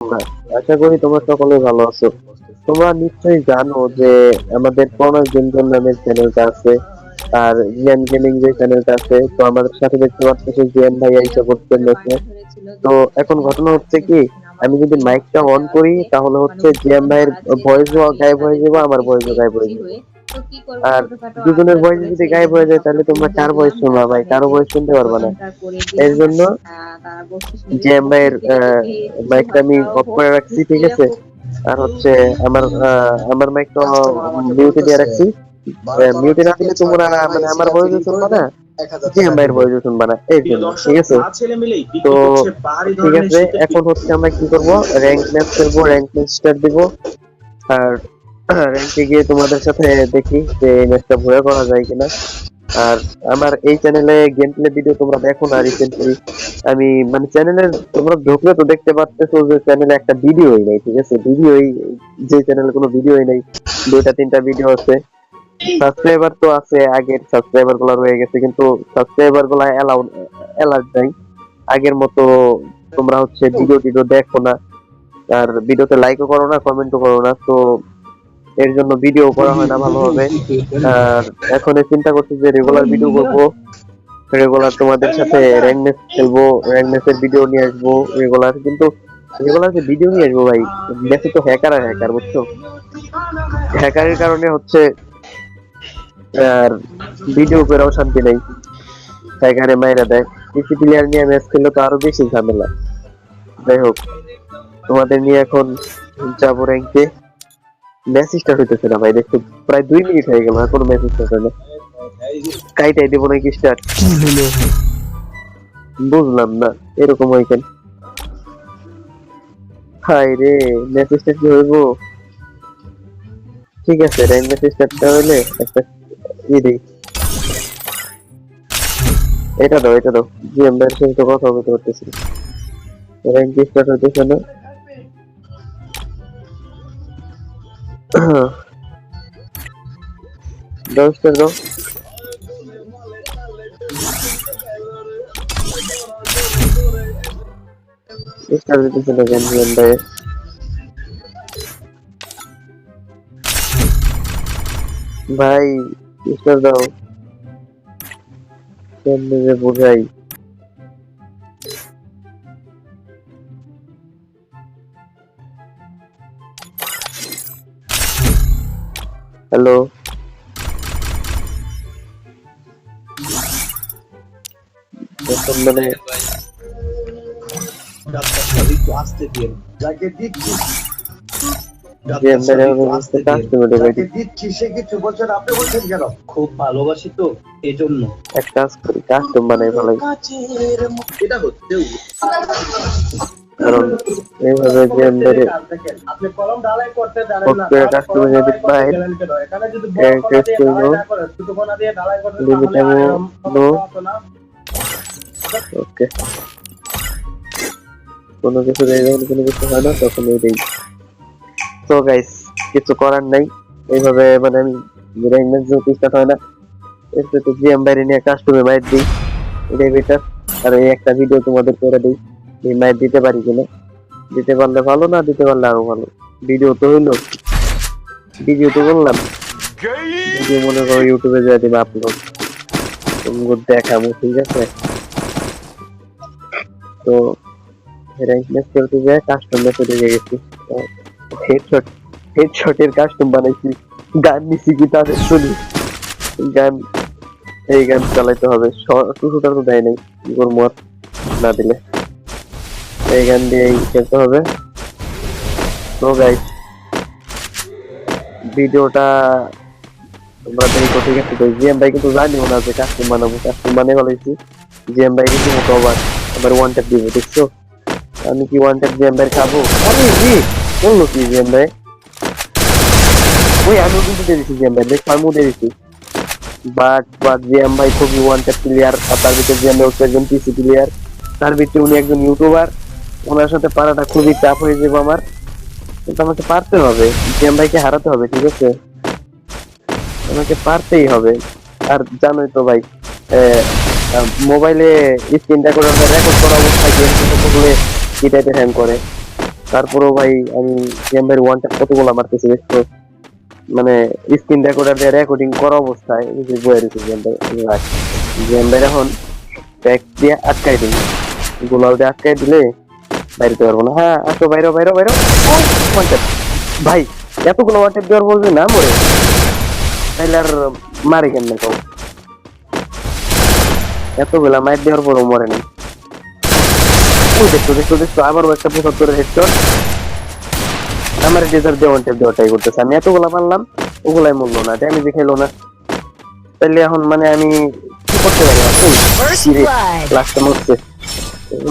তোমরা আশা করি তোমরা সকলে ভালো আছো। তোমরা নিশ্চয়ই জানো যে আমাদের প্রণয় গেমজন নামের চ্যানেলটা আছে, আর জিয়ান গেমিং যে চ্যানেলটা আছে, তো আমাদের সাথে দেখতে পাচ্ছি জিয়ান ভাই আইসা করতেন দেখে তো এখন ঘটনা হচ্ছে কি, আমি যদি মাইকটা অন করি, তাহলে হচ্ছে জিয়ান ভাইয়ের ভয়েসও গায়েব হয়ে যাবে, আমার ভয়েসও গায়েব হয়ে যাবে। আর দুজনের ভয়েস যদি গায়েব হয়ে যায় তাহলে তোমরা কার ভয়েস শুনবা ভাই কারও ভয়েস শুনতে পারবে না। এর জন্য জিয়ান ভাইয়ের মাইকটা আমি অফ করে রাখছি ঠিক আছে? আর হচ্ছে আমার আমার মাইকটা মিউটে দিয়ে রাখছি। মিউটে না দিলে তোমরা মানে আমার ভয়েসও শুনবা না? জিয়ান ভাইয়ের শুনবা না? এই জন্য ঠিক আছে? তো ঠিক আছে এখন হচ্ছে আমরা কি করব? র্যাঙ্ক ম্যাচ খেলব র্যাঙ্ক ম্যাচ স্টার্ট দিব। আর র্যাঙ্কে গিয়ে তোমাদের সাথে দেখি যে এই ম্যাচটা ভয়ে করা যায় কিনা। আর আমার এই চ্যানেলে গেম প্লে ভিডিও তোমরা দেখো না রিসেন্টলি আমি মানে চ্যানেলে তোমরা ঢুকলে তো দেখতে পাচ্তেছো যে চ্যানেলে একটা ভিডিওই নেই, ঠিক আছে? ভিডিওই যে চ্যানেলে কোনো ভিডিওই নেই, দুইটা, তিনটা ভিডিও আছে। সাবস্ক্রাইবার তো আছে, আগের সাবস্ক্রাইবারগুলো রয়ে গেছে, কিন্তু সাবস্ক্রাইবারগুলো অ্যালাউড অ্যালার্ট নাই। আগের মতো তোমরা হচ্ছে ভিডিও টিডিও দেখো না। আর ভিডিওতে লাইকও করো না কমেন্টও করো না, তো এর জন্য ভিডিও করা হয় না ভালোভাবে। আর এখন চিন্তা করছি যে রেগুলার ভিডিও করব। রেগুলার তোমাদের সাথে র্যাঙ্ক ম্যাচ খেলব র্যাঙ্ক ম্যাচের ভিডিও নিয়ে আসব রেগুলার কিন্তু রেগুলার যে ভিডিও নিয়ে আসব ভাই ম্যাচে তো হ্যাকার আর হ্যাকার বুঝছ? হ্যাকারের কারণে হচ্ছে, আর ভিডিও করেও শান্তি নেই। হ্যাকারে মাইরা দেয়। পিসি প্লেয়ার নিয়ে ম্যাচ খেললে তো আরও বেশি ঝামেলা। যাই হোক, তোমাদের নিয়ে এখন যাব র্যাঙ্কে ম্যাচ স্টার্ট হইতেছে না ভাই দেখো প্রায় দুই মিনিট হয়ে গেল এখনও ম্যাচ স্টার্ট হয় না। কাইটাই দেবো নাকি স্টার্ট বুঝলাম না এরকম হয় কেন? হাই রে ম্যাচ স্টার্ট কি হইব? ঠিক আছে র্যাঙ্ক ম্যাচ স্টার্টটা হইলে একটা ই দিই। এটা দাও এটা দাও জি আমরা তো কথা বলতে পারতেছি। র্যাঙ্ক স্টার্ট হইতেছে না। দাও স্টার দাও স্টার দিতেছে না কেন জিয়ান ভাই ভাই স্টার দাও কেমনে যে বোঝাই হ্যালো এখন মানে আসতে দিন যাকে দিচ্ছি খুব ভালোবাসি তো এই জন্য এক কাজ করি কাস্টম বানাই ভালো এটা হচ্ছে কারণ এইভাবে যে আমরা আপনি কলম ঢালাই করতে জানেন না। ওকে, যদি পায়, এখানে যদি বড় কোনা ঢালাই করব। না। ওকে কোনো কিছু দিয়ে যখন কোনো কিছু হয় না তখন এইটাই। তো গাইস কিছু করার নাই। এইভাবে মানে আমি যেহেতু স্টার্ট হয় না সাথে জিএম বাইরে নিয়ে কাস্টমে মাইট দিই। এটাই বেটার আর এই একটা ভিডিও তোমাদের করে দিই। মাইট দিতে পারি কিনা? দিতে পারলে ভালো, না দিতে পারলে আরও ভালো? ভিডিও তো হইল। ভিডিও তো করলাম ভিডিও মনে করো ইউটিউবে যা দিবে আপলোড তোমাকে দেখাবো, ঠিক আছে? তো র্যাঙ্ক ম্যাচ খেলতে যায় কাস্টম ঢুকে গেছি। হেডশট হেডশটের কাস্টম বানাইছি। গান নিছি কি তাদের শুনি। গান, এই গান চালাইতে হবে। টুটুটা তো দেয় নাই। কি করব না দিলে। এই গান দিয়েই খেলতে হবে। তো গাইস ভিডিওটা তোমরা দেখো ঠিক আছে। তো জিএম ভাই কিন্তু জানিও না যে কাস্টম বানাবো। কাস্টম বানিয়ে ফেলাইছি জিএম ভাই কিন্তু মোটো আবার আবার ওয়ান ট্যাপ দিব, দেখছ? আমি কি ওয়ান ট্যাপ জিএম ভাই খাব? আরে জি, বলল কি জিএম ভাই? ওই আমিও কিন্তু দিয়ে দিচ্ছি জিএম ভাই, দেখ আমিও দিয়ে দিচ্ছি বাট বাট জিএম ভাই খুবই ওয়ান ট্যাপ প্লেয়ার আর তার ভিতরে জিএম ভাই হচ্ছে একজন পিসি প্লেয়ার তার ভিতরে উনি একজন ইউটিউবার ওনার সাথে পারাটা খুবই চাপ হয়ে যাবে আমার। কিন্তু আমাকে পারতে হবে। জিএম ভাইকে হারাতে হবে, ঠিক আছে? আমাকে পারতেই হবে। আর জানোই তো ভাই মোবাইলে স্ক্রিন রেকর্ড রেকর্ড করা অবস্থায় গেম থাকলে কি টাইপের হ্যাং করে। তারপরেও ভাই, আমি জিএম ভাইয়ের ওয়ান ট্যাপ কতগুলো মারতেছি দেখতো মানে স্ক্রিন রেকর্ডার দিয়ে রেকর্ডিং করা অবস্থায় বয়ে রয়েছে জিএম ভাই জিএম ভাইয়ের এখন ব্যাগ দিয়ে আটকাই দিন গোলাল দিয়ে আটকাই দিলে বাইরেতে পারব না হ্যাঁ আসো বাইরে বাইরে বাইরে। ওয়ান ট্যাপ ভাই এতগুলো ওয়ান ট্যাপ দেওয়ার বলবে না মরে। তাইলে আর মারি কেমনে কও এতগুলা মাইট দেওয়ার পরও মরে না ওই দেখছ দেখছ দেখছ আবারও একটা পঁচাত্তরের হেডশট আমার ডেজার দিয়ে ওয়ান ট্যাপ দেওয়া ট্রাই করতেছে। আমি এতগুলা মারলাম ওগুলাই মূল্য না ড্যামেজ খেলো না। তাইলে এখন মানে আমি কি করতে পারি.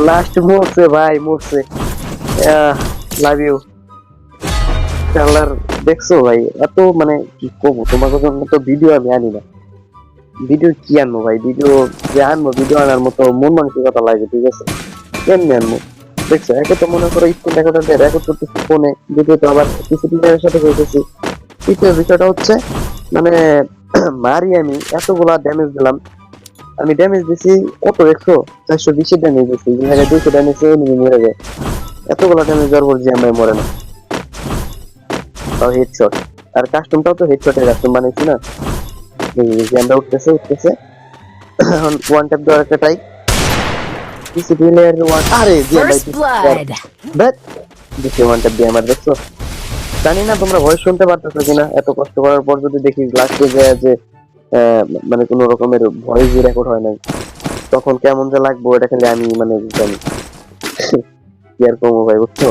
লাস্ট মরছে ভাই মরছে লাভ ইউ চালার দেখছ ভাই? এত মানে কি করব? তোমাকে জন্য তো ভিডিও আমি আনি না। ভিডিও কি আনব ভাই? ভিডিও যে আনব ভিডিও আনার মতো মন মানসিকতা লাগে, ঠিক আছে? কেমনি আনব? দেখছ, একে তো মনে করো স্ক্রিন রেকর্ডার রেকর্ড করতেছি ফোনে দ্বিতীয়ত আবার সিসিটিভির সাথে করতেছি তৃতীয় বিষয়টা হচ্ছে মানে মারি আমি, এতগুলা ড্যামেজ দিলাম। আমি ড্যামেজ দিছি কত? দেখছ চারশো বিশি ড্যামেজ দিছি। জায়গায় দুশো ড্যামেজ এনিমি মরে যায়। এতগুলো ড্যামেজ দেওয়ার পর যে আমি মরে না। তাও হেডশট আর কাস্টমটাও তো হেডশটের কাস্টম বানাইছি না। এই উঠতেছে উঠতেছে। এখন ওয়ান ট্যাপ দেওয়ার একটা টাইপ পিসি প্লেয়ার ওয়ান আরে জি ভাই ব্যাট ওয়ান ট্যাপ দিয়ে আমার দেখছ? জানি না তোমরা ভয়েস শুনতে পারতেছো কিনা। এত কষ্ট করার পর যদি দেখি লাস্টে যায় যে মানে কোনো রকমের ভয়েস রেকর্ড হয় নাই, তখন কেমন যে লাগবো, এটা খালি আমি মানে জানি। কি আর কমো ভাই, বুঝছ?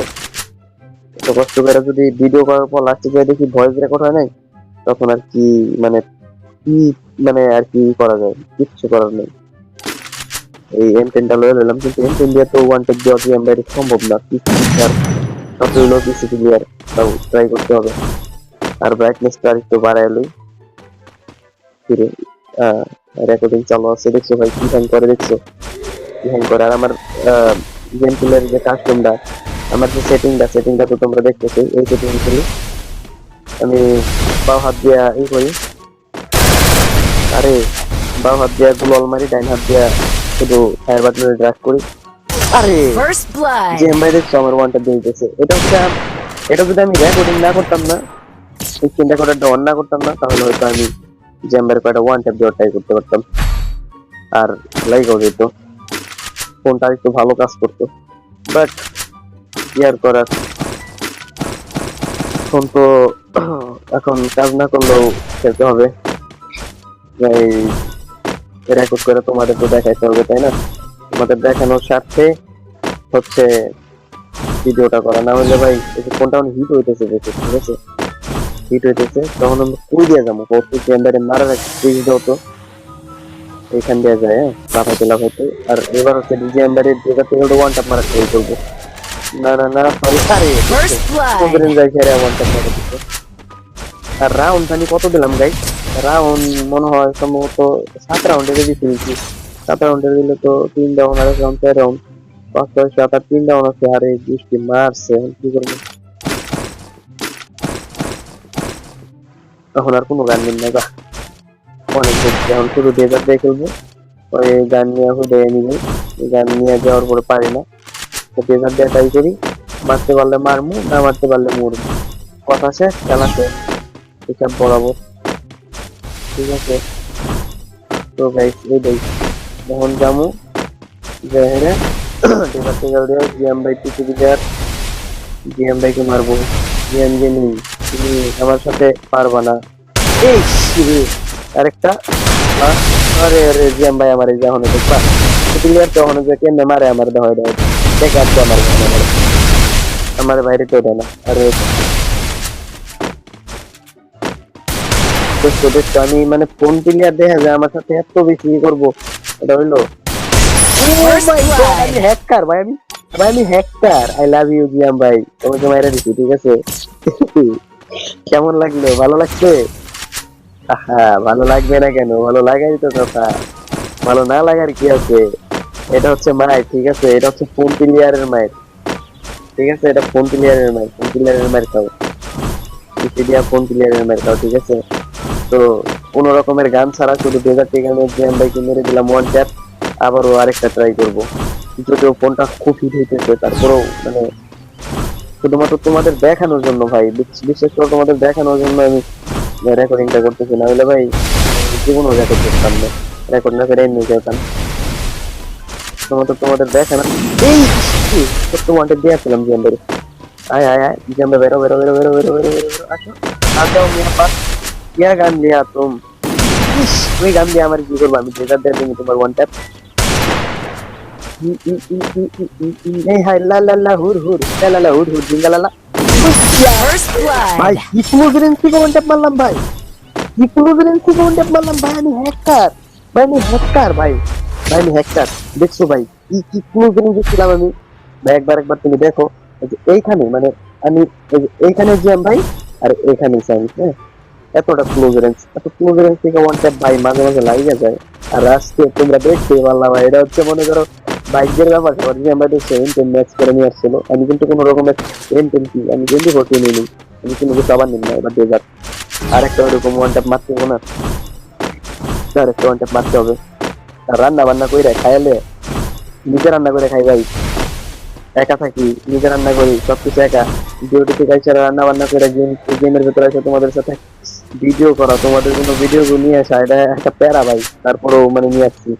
এত কষ্ট করে যদি ভিডিও করার পর লাস্টে গিয়ে দেখি ভয়েস রেকর্ড হয় নাই, তখন আর কি মানে কি মানে আর কি করা যায়? কিচ্ছু করার নেই। এই এম টেনটা লয়ে নিলাম কিন্তু এম টেন দিয়ে তো ওয়ান টেক দেওয়া কি আমরা সম্ভব না। পিসি আর হইল পিসি ক্লিয়ার তাও ট্রাই করতে হবে। আর ব্রাইটনেসটা আর একটু বাড়ায় ফিরে রেকর্ডিং চালু আছে দেখছ ভাই কি হ্যাং করে দেখছ? কি হ্যাং করে? আর আমার গেম প্লেয়ার যে কাস্টমটা আমার যে সেটিংটা সেটিংটা তো তোমরা দেখতেছো এই সেটিং করি আমি বাও হাত দিয়া এই করি। আরে বাও হাত দিয়া গুলো মারি ডাইন হাত দিয়া শুধু ফায়ার বাটনে ড্রাগ করি। আরে. যে এমআই দেখছ আমার ওয়ানটা দিয়ে দিতেছে। এটা হচ্ছে এটা যদি আমি রেকর্ডিং না করতাম না স্ক্রিন রেকর্ডারটা অন না করতাম না তাহলে হয়তো আমি জ্যাম্বার কয়টা? ওয়ান ট্যাপ দিয়ে ট্রাই করতে পারতাম। আর লাইকও যেত ফোনটা একটু ভালো কাজ করতো। বাট আর করার? ফোন তো এখন কাজ না করলেও খেলতে হবে। এই রেকর্ড করে তোমাদের তো দেখাইতে হবে, তাই না? তোমাদের দেখানোর স্বার্থে হচ্ছে ভিডিওটা করা। না হলে ভাই ফোনটা অনেক হিট হইতেছে ঠিক আছে? হিট হইতেছে তখন আমরা কই দিয়ে যাব। কত ক্যামেরায় মারার একটা সুইচ দাও তো এইখান দিয়ে যায় হ্যাঁ? লাফাইতে লাফাইতে। আর এবার হচ্ছে ডিজি যেটা থেকে ওয়ান টাপ মারা ট্রাই করব। না না না সরি আরে যাই খেয়ে ওয়ান টাপ মারা আর রাউন্ড জানি কত দিলাম গাই রাউন্ড মনে হয় সম্ভবত সাত রাউন্ডে যদি ফিরেছি সাত রাউন্ডে দিলে তো তিন রাউন্ড আর রাউন্ড চার রাউন্ড পাঁচ ছয় সাত আট তিন রাউন্ড আছে আরে বৃষ্টি মারছে কি করব? তখন আর কোনো গান নিন না অনেক দেখছি এখন ডেজার দিয়ে খেলব। ওই গান নিয়ে হুদে নিবে। গান নিয়ে যাওয়ার পরে পারি না। ডেজার দিয়ে ট্রাই করি। মারতে পারলে মারমু না মারতে পারলে মরবো। কথা শেষ, খেলা শেষ। হিসাব বরাবর। ঠিক আছে। তো গাইস এই দেখ। এখন যামু যে হেরে ডেজার টেজার দিয়ে GM by PC player GM বাইকে মারবো। গেমিং তুমি আমার সাথে পারবা না। এই আরেকটা। আরে আরে জিএম ভাই আমার এই যে এখন দেখবা। প্লেয়ার তো এখন যে কেমনে মারে আমার দেহ দেহ। দেখ আর তো আমার আমার বাইরে তো দেয় না। আরে আমি মানে ফোন প্লেয়ার দেখা যায় আমার সাথে এত বেশি করব। এটা হইল First আমি. হ্যাকার ভাই, আমি আমি আই লাভ ইউ ভাই। তোমাকে মাইরা দিছি, ঠিক আছে? কেমন লাগল? ভালো লাগছে? ভালো লাগবে না কেন? ভালো লাগাই তো কথা। ভালো না লাগার কি আছে? এটা হচ্ছে ঠিক আছে? এটা হচ্ছে ফোন প্লেয়ারের মায়ের ঠিক আছে? এটা ফোন প্লেয়ারের মায়ের ফোন প্লেয়ারের খাও। ফোন প্লেয়ারের খাও, ঠিক আছে? তো, কোন রকমের গান ছাড়া শুধু ডেজার টেকানো জিয়াম ভাইকে মেরে দিলাম ওয়ান ট্যাপ আবারও আরেকটা ট্রাই করব। যদিও ফোনটা খুব হিট হইতেছে, তারপরেও মানে শুধুমাত্র তোমাদের দেখানোর জন্য ভাই বিশেষ করে তোমাদের দেখানোর জন্য আমি রেকর্ডিংটা করতেছি না। হলে ভাই, জীবনও রেকর্ড করতাম না রেকর্ড না করে এমনি যেতাম শুধুমাত্র তোমাদের দেখানো এই সত্য ওয়ান্টে দিয়েছিলাম আয় আয় আয় জিএমবে বেরো বেরো বেরো বেরো বেরো বেরো বেরো, আসো। আর যাও মেয়ে, পাস। क्या गान लिया तुम कोई गान लिया हमारे गूगल में এই হাই লা লা লা হুর হুর লা লা লা হুর হুর জিঙ্গা লা লা। ভাই কি ক্লোজেন্সি ওয়ান ট্যাপ মারলাম ভাই? কি ক্লোজেন্সি ওয়ান ট্যাপ মারলাম ভাই? আমি হ্যাকার ভাই আমি হ্যাকার ভাই। ভাই আমি হ্যাকার দেখছ ভাই কি কি ছিলাম আমি? ভাই একবার একবার তুমি দেখো। এইখানে মানে আমি এইখানে জিয়াম ভাই আর এইখানে সাইন্স হ্যাঁ? এতটা ক্লোজ রেঞ্জ এত ক্লোজ রেঞ্জ থেকে ওয়ান ট্যাপ ভাই মাঝে মাঝে লাগিয়ে যায়। আর তোমরা দেখতে পারলাম এটা হচ্ছে, মনে করো বাইকের ব্যাপার। সবার আমরা দেখছি এন টেন ম্যাচ করে নিয়ে আসছিল। আমি কিন্তু কোনো রকমের এন টেন কি, আমি কিন্তু ভর্তি নিই নি আমি কিন্তু কিছু আবার নিই এবার ডেজার আর একটা ওইরকম ওয়ান ট্যাপ মারতে হবে না? আর ওয়ান ট্যাপ মারতে হবে। আর রান্না বান্না করে খাইলে, নিজে রান্না করে খাই ভাই। একা থাকি, নিজে রান্না করি, সবকিছু একা। ডিউটি থেকে এসে রান্না বান্না করে গেম গেমের ভেতরে এসে তোমাদের সাথে ভিডিও করা তোমাদের জন্য ভিডিও নিয়ে আসা এটা একটা প্যারা ভাই তারপরেও মানে নিয়ে আসছি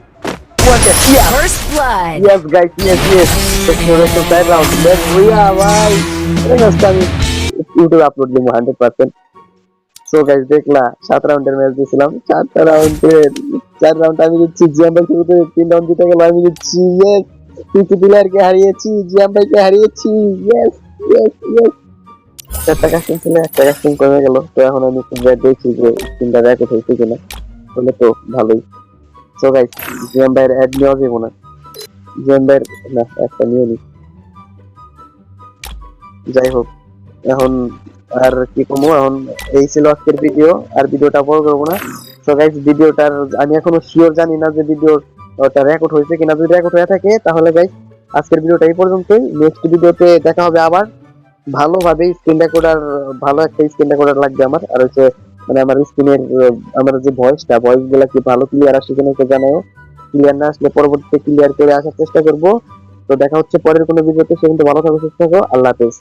First blood. Yes guys, yes, yes. Exploration side round. Let's yeah, ভাই এটা just আমি ইউটিউবে আপলোড দিব হান্ড্রেড পার্সেন্ট সো গাইজ দেখলা সাত রাউন্ডের ম্যাচ চারটা রাউন্ডে চার রাউন্ড আমি দিচ্ছি জিয়াম ভাই শুরুতে তিন রাউন্ড জিতে গেল আমি দিচ্ছি ইয়েস পিসি প্লেয়ারকে হারিয়েছি জিয়াম ভাইকে হারিয়েছি ইয়েস ইয়েস ইয়েস চারটা ছিল একটা কমে গেল তো এখন আমি যে তিনটা হয়েছে কিনা তো ভালোই সো জিয়াম ভাইয়ের অ্যাড নেওয়া যাব না ভাইয়ের না একটা নিয়ে নি যাই হোক এখন আর কি কমো এখন এই ছিল আজকের ভিডিও আর ভিডিওটা বড় করব না তো গাইজ ভিডিওটার আমি এখনও শিওর জানি না যে ভিডিও ওটা রেকর্ড হয়েছে কিনা যদি রেকর্ড হয়ে থাকে তাহলে গাইজ আজকের ভিডিওটা এই পর্যন্তই নেক্সট ভিডিওতে দেখা হবে আবার। ভালোভাবে স্ক্রিন রেকর্ডার ভালো একটা স্ক্রিন রেকর্ডার লাগবে আমার। আর হচ্ছে মানে আমার স্ক্রিনের আমার যে ভয়েসটা ভয়েসগুলা কি ভালো ক্লিয়ার আসে কিনা একটু জানাও। ক্লিয়ার না আসলে পরবর্তীতে ক্লিয়ার করে আসার চেষ্টা করব। তো দেখা হচ্ছে পরের কোনো ভিডিওতে সে কিন্তু ভালো থাকো, সুস্থ থাকো, আল্লাহ হাফেজ।